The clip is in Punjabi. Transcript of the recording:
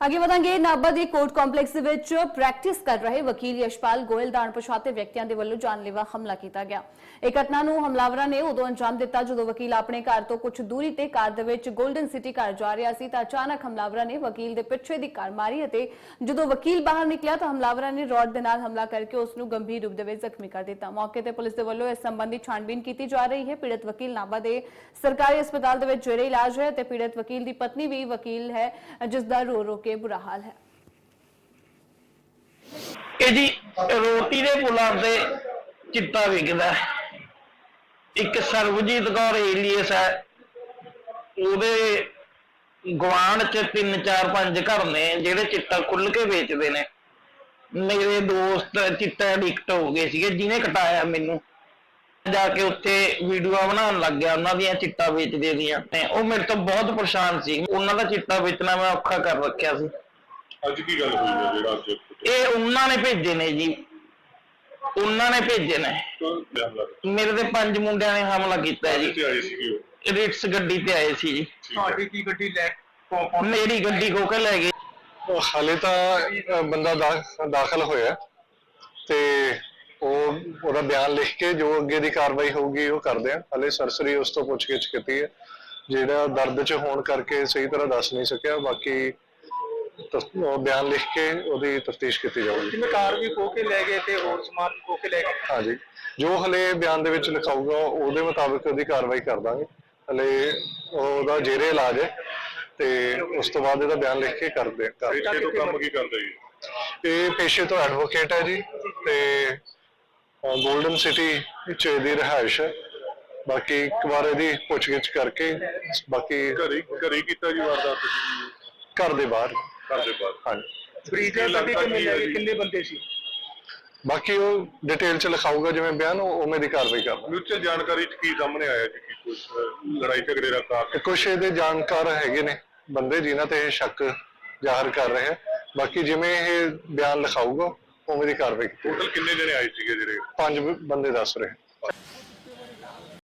ਅੱਗੇ ਵਧਾਂਗੇ। ਨਾਭਾ ਦੇ ਕੋਰਟ ਕੰਪਲੈਕਸ ਦੇ ਵਿੱਚ ਪ੍ਰੈਕਟਿਸ ਕਰ ਰਹੇ ਵਕੀਲ ਯਸ਼ਪਾਲ ਗੋਇਲ ਦਾ ਅਣਪਛਾਤੇ ਵਿਅਕਤੀਆਂ ਦੇ ਵੱਲੋਂ ਜਾਨਲੇਵਾ ਹਮਲਾ ਕੀਤਾ ਗਿਆ। ਇਹ ਘਟਨਾ ਨੂੰ ਹਮਲਾਵਰਾਂ ਨੇ ਉਦੋਂ ਅੰਜਾਮ ਦਿੱਤਾ ਜਦੋਂ ਵਕੀਲ ਆਪਣੇ ਘਰ ਤੋਂ ਕੁਝ ਦੂਰੀ ਤੇ ਕਾਰ ਦੇ ਵਿੱਚ 골ਡਨ ਸਿਟੀ ਘਰ ਜਾ ਰਿਹਾ ਸੀ ਤਾਂ ਅਚਾਨਕ ਹਮਲਾਵਰਾਂ ਨੇ ਵਕੀਲ ਦੇ ਪਿੱਛੇ ਦੀ ਕਾਰ ਮਾਰੀ ਅਤੇ ਜਦੋਂ ਵਕੀਲ ਬਾਹਰ ਨਿਕਲਿਆ ਤਾਂ ਹਮਲਾਵਰਾਂ ਨੇ ਰੋਡ ਦੇ ਨਾਲ ਹਮਲਾ ਕਰਕੇ ਉਸ ਨੂੰ ਗੰਭੀਰ ਰੂਪ ਦੇ ਵਿੱਚ ਜ਼ਖਮੀ ਕਰ ਦਿੱਤਾ। ਮੌਕੇ ਤੇ ਪੁਲਿਸ ਦੇ ਵੱਲੋਂ ਇਸ ਸੰਬੰਧੀ ਛਾਣਬੀਨ ਕੀਤੀ ਜਾ ਰਹੀ ਹੈ। ਪੀੜਤ ਵਕੀਲ ਨਾਭਾ ਦੇ ਸਰਕਾਰੀ ਹਸਪਤਾਲ ਦੇ ਵਿੱਚ ਜੇਰੇ ਇਲਾਜ ਹੈ ਤੇ ਪੀੜਤ ਵਕੀਲ ਦੀ ਪਤਨੀ ਵੀ ਵਕੀਲ ਹੈ, ਜਿਸ ਦਾ ਰੋ ਰੋ ਕੇ ਬੁਰਾ ਹਾਲ ਹੈ। ਇਹ ਜੀ, ਰੋਟੀ ਦੇ ਪੁਲਾਂ ਤੇ ਚਿੱਟਾ ਵਿਕਦਾ ਇੱਕ ਸਰਬਜੀਤ ਕੌਰ ਏਲੀਅਸ ਹੈ। ਉਹਦੇ ਗਵਾਂਢ ਚ ਤਿੰਨ, ਚਾਰ, ਪੰਜ ਘਰ ਨੇ, ਜਿਹੜੇ ਚਿੱਟਾ ਖੁੱਲ ਕੇ ਵੇਚਦੇ ਨੇ। ਮੇਰੇ ਦੋਸਤ ਚਿੱਟਾ ਐਡਿਕਟ ਹੋ ਗਏ ਸੀਗੇ, ਜਿਹਨੇ ਕਟਾਇਆ ਮੈਨੂੰ। ਜਾ ਕੇ ਉੱਥੇ ਵੀਡੀਓ ਬਣਾਉਣ ਲੱਗ ਗਿਆ ਉਹਨਾਂ ਦੀਆਂ ਚਿੱਟਾ ਵੇਚਦੇ ਦੀਆਂ ਤੇ ਉਹ ਮੇਰੇ ਤੋਂ ਬਹੁਤ ਪਰੇਸ਼ਾਨ ਸੀ। ਉਹਨਾਂ ਦਾ ਚਿੱਟਾ ਵੇਚਣਾ ਮੈਂ ਔਖਾ ਕਰ ਰੱਖਿਆ ਸੀ। ਅੱਜ ਕੀ ਗੱਲ ਹੋਈ ਹੈ ਜਿਹੜਾ ਅੱਜ ਇਹ ਉਹਨਾਂ ਨੇ ਭੇਜੇ ਨੇ ਜੀ। ਉਹਨਾਂ ਨੇ ਭੇਜੇ ਨੇ। ਮੇਰੇ ਤੇ ਪੰਜ ਮੁੰਡਿਆਂ ਨੇ ਹਮਲਾ ਕੀਤਾ ਹੈ ਜੀ। ਕਿੱਥੇ ਆਏ ਸੀਗੇ ਉਹ? ਰਿਟਸ ਗੱਡੀ ਤੇ ਆਏ ਸੀ ਜੀ। ਤੁਹਾਡੀ ਕੀ ਗੱਡੀ ਲੈ ਮੇਰੀ ਗੱਡੀ ਖੋ ਕੇ ਲੈ ਗਏ। ਉਹ ਹਾਲੇ ਤਾਂ ਬੰਦਾ ਦਾ- ਦਾਖਲ ਹੋਇਆ ਤੇ ਉਹ ਉਹਦਾ ਬਿਆਨ ਲਿਖ ਕੇ ਜੋ ਅੱਗੇ ਦੀ ਕਾਰਵਾਈ ਹੋਊਗੀ ਉਹ ਕਰਦੇ ਆ। ਹਲੇ ਸਰਸਰੀ ਉਸ ਤੋਂ ਪੁੱਛਗਿੱਛ ਕੀਤੀ ਹੈ। ਜਿਹੜਾ ਦਰਦ ਚ ਹੋਣ ਕਰਕੇ ਸਹੀ ਤਰ੍ਹਾਂ ਦੱਸ ਨਹੀਂ ਸਕਿਆ। ਬਾਕੀ ਉਹ ਬਿਆਨ ਲਿਖ ਕੇ ਉਹਦੀ ਤਫਤੀਸ਼ ਕੀਤੀ ਜਾਊਗੀ। ਜਿਵੇਂ ਕਾਰ ਵੀ ਖੋ ਕੇ ਲੈ ਗਏ ਤੇ ਹੋਰ ਸਮਾਨ ਵੀ ਖੋ ਕੇ ਲੈ ਗਏ। ਹਾਂਜੀ। ਜੋ ਹਲੇ ਬਿਆਨ ਦੇ ਵਿੱਚ ਲਿਖਾਊਗਾ ਉਹਦੇ ਮੁਤਾਬਕ ਉਹਦੀ ਕਾਰਵਾਈ ਕਰ ਦਾਂਗੇ। ਹਲੇ ਉਹਦਾ ਜੇਰੇ ਇਲਾਜ ਹੈ ਤੇ ਉਸ ਤੋਂ ਬਾਅਦ ਇਹਦਾ ਬਿਆਨ ਲਿਖ ਕੇ ਕਰਦੇ ਕਰਦੇ ਤੋਂ ਕੰਮ ਕੀ ਕਰਦਾ ਜੀ? ਇਹ ਪੇਸ਼ੇ ਤੋਂ ਐਡਵੋਕੇਟ ਹੈ ਜੀ ਤੇ 골ਡਨ ਸਿਟੀ ਵਿੱਚ ਇਹਦੀ ਰਿਹਾਇਸ਼ ਹੈ। ਬਾਕੀ ਇੱਕ ਵਾਰ ਇਹਦੀ ਪੁੱਛਗਿੱਛ ਕਰਕੇ ਬਾਕੀ ਘਰੇ ਘਰੇ ਕੀਤਾ ਜੀ ਵਾਰਦਾਤ? ਘਰ ਦੇ ਬਾਹਰ। ਘਰ ਦੇ ਬਾਹਰ। ਹਾਂਜੀ। ਬਰੀਜਰ ਗੱਡੀ ਕਿੰਨੇ ਕਿੰਨੇ ਬੰਦੇ ਸੀ? ਬਾਕੀ ਉਹ ਡਿਟੇਲ ਚ ਲਿਖਾਊਗਾ ਜਿਵੇਂ ਬਿਆਨ ਉਹ ਉਵੇਂ ਦੀ ਕਾਰਵਾਈ ਕਰਦਾ ਮਿਊਚੁਅਲ ਜਾਣਕਾਰੀ ਚ ਕੀ ਸਾਹਮਣੇ ਆਇਆ ਜੀ ਕਿ ਕੁਝ ਲੜਾਈ ਝਗੜੇ ਦਾ ਕਾਰਨ? ਕੁਝ ਇਹਦੇ ਜਾਣਕਾਰ ਹੈਗੇ ਨੇ ਬੰਦੇ ਜਿਨ੍ਹਾਂ ਤੇ ਇਹ ਸ਼ੱਕ ਜ਼ਾਹਰ ਕਰ ਰਹੇ ਹੈ ਬਾਕੀ ਜਿਵੇਂ ਇਹ ਬਿਆਨ ਲਿਖਾਊਗਾ ਉਵੇਂ ਦੀ ਕਾਰਵਾਈ ਕੀਤੀ। ਟੋਟਲ ਕਿੰਨੇ ਜਣੇ ਆਏ ਸੀਗੇ ਜਿਹੜੇ? ਪੰਜ ਬੰਦੇ ਦੱਸ ਰਹੇ।